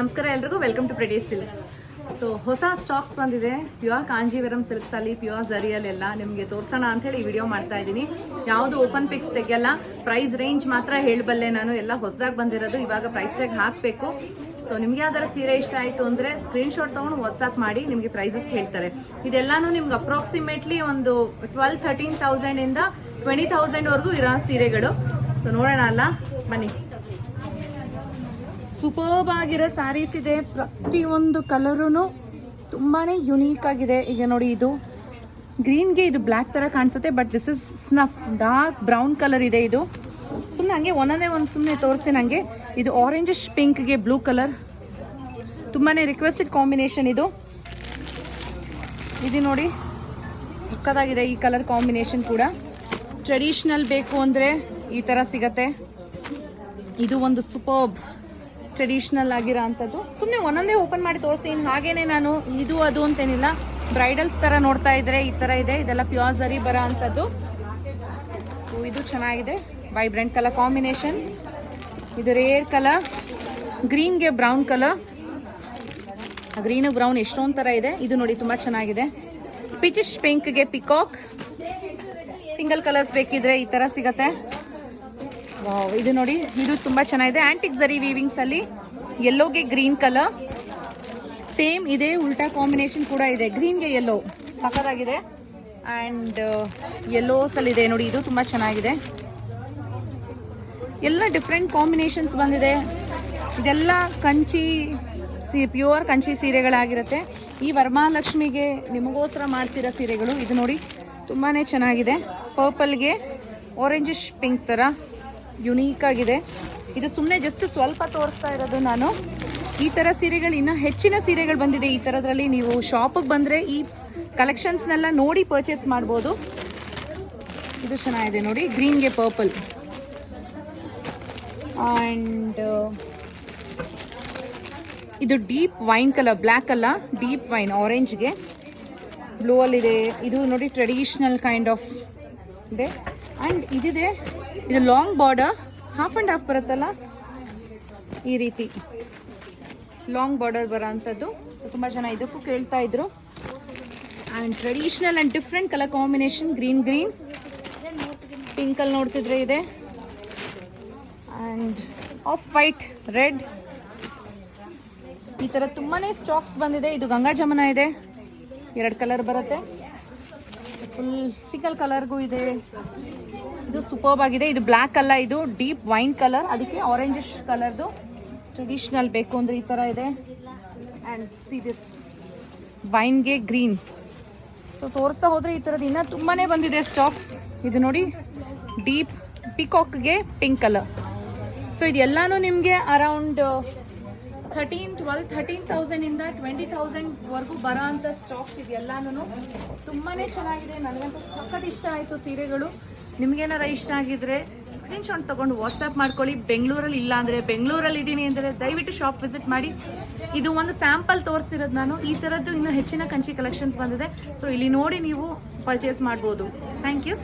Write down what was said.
ನಮಸ್ಕಾರ ಎಲ್ರಿಗೂ welcome to ಪ್ರೆಡಿಯಸ್ silks so ಹೊಸ ಸ್ಟಾಕ್ಸ್ ಬಂದಿದೆ. ಪ್ಯೂರ್ ಕಾಂಜೀವರಂ ಸಿಲ್ಕ್ಸ್ ಅಲ್ಲಿ ಪ್ಯೂರ್ ಜರಿಯಲ್ಲೆಲ್ಲ ನಿಮಗೆ ತೋರಿಸೋಣ ಅಂತ ಹೇಳಿ ವಿಡಿಯೋ ಮಾಡ್ತಾ ಇದ್ದೀನಿ. ಯಾವುದು ಓಪನ್ ಪಿಕ್ಸ್ ತೆಗೆಯಲ್ಲ ಪ್ರೈಸ್ ರೇಂಜ್ ಮಾತ್ರ ಹೇಳಬಲ್ಲೆ ನಾನು. ಎಲ್ಲ ಹೊಸದಾಗಿ ಬಂದಿರೋದು, ಇವಾಗ ಪ್ರೈಸ್ ಟ್ಯಾಗ್ ಹಾಕಬೇಕು. ಸೊ ನಿಮ್ಗೆ ಯಾವ್ದಾರ ಸೀರೆ ಇಷ್ಟ ಆಯಿತು ಅಂದರೆ ಸ್ಕ್ರೀನ್ಶಾಟ್ ತೊಗೊಂಡು ವಾಟ್ಸಪ್ ಮಾಡಿ ನಿಮಗೆ ಪ್ರೈಸಸ್ ಹೇಳ್ತಾರೆ. ಇದೆಲ್ಲಾನು ನಿಮ್ಗೆ ಅಪ್ರಾಕ್ಸಿಮೇಟ್ಲಿ ಒಂದು ಟ್ವೆಲ್ ಥರ್ಟೀನ್ ತೌಸಂಡಿಂದ ಟ್ವೆಂಟಿ ತೌಸಂಡ್ವರೆಗೂ ಇರೋ ಸೀರೆಗಳು. ಸೊ ನೋಡೋಣ ಅಲ್ಲ? ಬನ್ನಿ. ಸೂಪರ್ಬ್ ಆಗಿರೋ ಸ್ಯಾರೀಸ್ ಇದೆ. ಪ್ರತಿಯೊಂದು ಕಲರೂ ತುಂಬಾನೇ ಯುನೀಕ್ ಆಗಿದೆ. ಈಗ ನೋಡಿ ಇದು ಗ್ರೀನ್ಗೆ ಇದು ಬ್ಲ್ಯಾಕ್ ತರ ಕಾಣಿಸುತ್ತೆ, but this is snuff dark brown colour ಇದೆ ಇದು. ಸುಮ್ಮನೆ ಹಂಗೆ ಒಂದೊಂದೇ ಒಂದು ಸುಮ್ಮನೆ ತೋರಿಸ್ತೀನಿ ನನಗೆ ಇದು ಆರೆಂಜಿಶ್ ಪಿಂಕ್ಗೆ ಬ್ಲೂ ಕಲರ್ ತುಂಬಾನೇ ರಿಕ್ವೆಸ್ಟೆಡ್ ಕಾಂಬಿನೇಷನ್ ಇದು. ಇದು ನೋಡಿ ಸಕ್ಕದಾಗಿದೆ ಈ ಕಲರ್ ಕಾಂಬಿನೇಷನ್ ಕೂಡ. ಟ್ರೆಡಿಷ್ನಲ್ ಬೇಕು ಅಂದರೆ ಈ ಥರ ಸಿಗತ್ತೆ. ಇದು ಒಂದು ಸೂಪರ್ಬ್ ಟ್ರೆಡಿಷ್ನಲ್ ಆಗಿರೋ ಅಂಥದ್ದು ಸುಮ್ಮನೆ ಒಂದೊಂದೇ ಓಪನ್ ಮಾಡಿ ತೋರಿಸಿ ಹಾಗೇನೆ ನಾನು ಇದು, ಅದು ಅಂತೇನಿಲ್ಲ. ಬ್ರೈಡಲ್ಸ್ ಥರ ನೋಡ್ತಾ ಇದ್ರೆ ಈ ಥರ ಇದೆ. ಇದೆಲ್ಲ ಪ್ಯೂರ್ ಸರಿ ಬರೋ ಅಂಥದ್ದು ಸೊ ಇದು ಚೆನ್ನಾಗಿದೆ. ವೈಬ್ರೆಂಟ್ ಕಲರ್ ಕಾಂಬಿನೇಷನ್ ಇದು ರೇರ್ ಕಲರ್ ಗ್ರೀನ್ಗೆ ಬ್ರೌನ್ ಕಲರ್ ಗ್ರೀನ್ ಬ್ರೌನ್ ಎಷ್ಟೊಂದು ಥರ ಇದೆ. ಇದು ನೋಡಿ ತುಂಬ ಚೆನ್ನಾಗಿದೆ. ಪಿಚಿಶ್ ಪಿಂಕ್ಗೆ ಪಿಕಾಕ್ ಸಿಂಗಲ್ ಕಲರ್ಸ್ ಬೇಕಿದ್ರೆ ಈ ಥರ ಸಿಗತ್ತೆ. ಇದು ನೋಡಿ, ಇದು ತುಂಬಾ ಚೆನ್ನಾಗಿದೆ. ಆಂಟಿಕ್ ಜರಿ ವೀವಿಂಗ್ಸ್ ಅಲ್ಲಿ ಯೆಲ್ಲೋಗೆ ಗ್ರೀನ್ ಕಲರ್ ಸೇಮ್ ಇದೆ, ಉಲ್ಟಾ ಕಾಂಬಿನೇಷನ್ ಕೂಡ ಇದೆ. ಗ್ರೀನ್ಗೆ ಯೆಲ್ಲೋ ಸಖತ್ತಾಗಿದೆ. ಆ್ಯಂಡ್ ಅಲ್ಲಿ ಇದೆ ನೋಡಿ, ಇದು ತುಂಬಾ ಚೆನ್ನಾಗಿದೆ. ಎಲ್ಲ ಡಿಫ್ರೆಂಟ್ ಕಾಂಬಿನೇಷನ್ಸ್ ಬಂದಿದೆ. ಇದೆಲ್ಲ ಕಂಚಿ ಸಿ ಪ್ಯೂರ್ ಕಂಚಿ ಸೀರೆಗಳಾಗಿರುತ್ತೆ. ಈ ವರಮಹಾಲಕ್ಷ್ಮಿಗೆ ನಿಮಗೋಸ್ಕರ ಮಾಡ್ತಿರೋ ಸೀರೆಗಳು, ಇದು ನೋಡಿ ತುಂಬಾ ಚೆನ್ನಾಗಿದೆ. ಪರ್ಪಲ್ಗೆ ಆರೆಂಜಿಶ್ ಪಿಂಕ್ ಥರ ಯುನೀಕ್ ಆಗಿದೆ. ಇದು ಸುಮ್ಮನೆ ಜಸ್ಟ್ ಸ್ವಲ್ಪ ತೋರಿಸ್ತಾ ಇರೋದು ನಾನು. ಈ ಥರ ಸೀರೆಗಳು, ಇನ್ನೂ ಹೆಚ್ಚಿನ ಸೀರೆಗಳು ಬಂದಿದೆ ಈ ಥರದ್ರಲ್ಲಿ ನೀವು ಶಾಪಿಗೆ ಬಂದರೆ ಈ ಕಲೆಕ್ಷನ್ಸ್ನೆಲ್ಲ ನೋಡಿ ಪರ್ಚೇಸ್ ಮಾಡ್ಬೋದು. ಇದು ಚೆನ್ನಾಗಿದೆ ನೋಡಿ ಗ್ರೀನ್ಗೆ ಪರ್ಪಲ್ ಆ್ಯಂಡ್ ಇದು ಡೀಪ್ ವೈನ್ ಕಲರ್ ಬ್ಲ್ಯಾಕ್ ಅಲ್ಲ ಡೀಪ್ ವೈನ್ ಆರೆಂಜ್ಗೆ ಬ್ಲೂ ಅಲ್ಲಿದೆ. ಇದು ನೋಡಿ ಟ್ರೆಡಿಷನಲ್ ಕೈಂಡ್ ಆಫ್ ಇದೆ. ಆ್ಯಂಡ್ ಇದಿದೆ, ಇದು long border half and half ಬರುತ್ತಲ್ಲ? ಈ ರೀತಿ. ಲಾಂಗ್ ಬಾರ್ಡರ್ ಬರೋ ಅಂಥದ್ದು ಸೊ ತುಂಬ ಜನ ಇದಕ್ಕೂ ಕೇಳ್ತಾ ಇದ್ರು. And traditional and different colour combination green green ಪಿಂಕಲ್ಲಿ ನೋಡ್ತಿದ್ರೆ ಇದೆ. ಆ್ಯಂಡ್ ಆಫ್ ವೈಟ್ ರೆಡ್ ಈ ಥರ ತುಂಬಾ ಸ್ಟಾಕ್ಸ್ ಬಂದಿದೆ. ಇದು ಗಂಗಾ ಜಮುನ ಇದೆ. ಎರಡು ಕಲರ್ ಬರುತ್ತೆ. ಫುಲ್ ಸಿಕಲ್ ಕಲರ್ಗೂ ಇದೆ. ಇದು ಸೂಪರ್ಬ್ ಆಗಿದೆ. ಇದು ಬ್ಲ್ಯಾಕ್ ಅಲ್ಲ, ಇದು ಡೀಪ್ ವೈನ್ ಕಲರ್ ಅದಕ್ಕೆ ಆರೆಂಜಿಶ್ ಕಲರ್ದು ಟ್ರೆಡಿಷ್ನಲ್ ಬೇಕು ಅಂದರೆ ಈ ಥರ ಇದೆ. ಆ್ಯಂಡ್ ಸಿ ದಿಸ್ ವೈನ್ಗೆ ಗ್ರೀನ್ ಸೊ ತೋರಿಸ್ತಾ ಹೋದರೆ ಈ ಥರದ್ದು ಇನ್ನೂ ತುಂಬಾ ಬಂದಿದೆ ಸ್ಟಾಕ್ಸ್ ಇದು ನೋಡಿ ಡೀಪ್ ಪಿಕಾಕ್ಗೆ ಪಿಂಕ್ ಕಲರ್ ಸೊ ಇದೆಲ್ಲಾನು ನಿಮಗೆ ಅರೌಂಡ್ ಥರ್ಟೀನ್ ಟ್ವೆಲ್ ಥರ್ಟೀನ್ ಇಂದ ಟ್ವೆಂಟಿ ತೌಸಂಡ್ವರೆಗೂ ಬರೋ ಅಂಥ ಸ್ಟಾಕ್ಸ್ ಇದೆಲ್ಲಾನು ತುಂಬಾ ಚೆನ್ನಾಗಿದೆ. ನನಗಂತೂ ಸಖತ್ ಇಷ್ಟ ಆಯಿತು ಸೀರೆಗಳು. ನಿಮ್ಗೇನಾರ ಇಷ್ಟ ಆಗಿದ್ರೆ ಸ್ಕ್ರೀನ್ಶಾಟ್ ತಗೊಂಡು ವಾಟ್ಸಪ್ ಮಾಡ್ಕೊಳ್ಳಿ. ಬೆಂಗಳೂರಲ್ಲಿ ಇಲ್ಲ ಅಂದರೆ ಬೆಂಗಳೂರಲ್ಲಿ ಇದ್ದೀನಿ ಅಂದರೆ ದಯವಿಟ್ಟು ಶಾಪ್ ವಿಸಿಟ್ ಮಾಡಿ. ಇದು ಒಂದು ಸ್ಯಾಂಪಲ್ ತೋರಿಸಿರೋದು ನಾನು. ಈ ಥರದ್ದು ಇನ್ನೂ ಹೆಚ್ಚಿನ ಕಂಚಿ ಕಲೆಕ್ಷನ್ಸ್ ಬಂದಿದೆ. ಸೊ ಇಲ್ಲಿ ನೋಡಿ ನೀವು ಪರ್ಚೇಸ್ ಮಾಡ್ಬೋದು. Thank you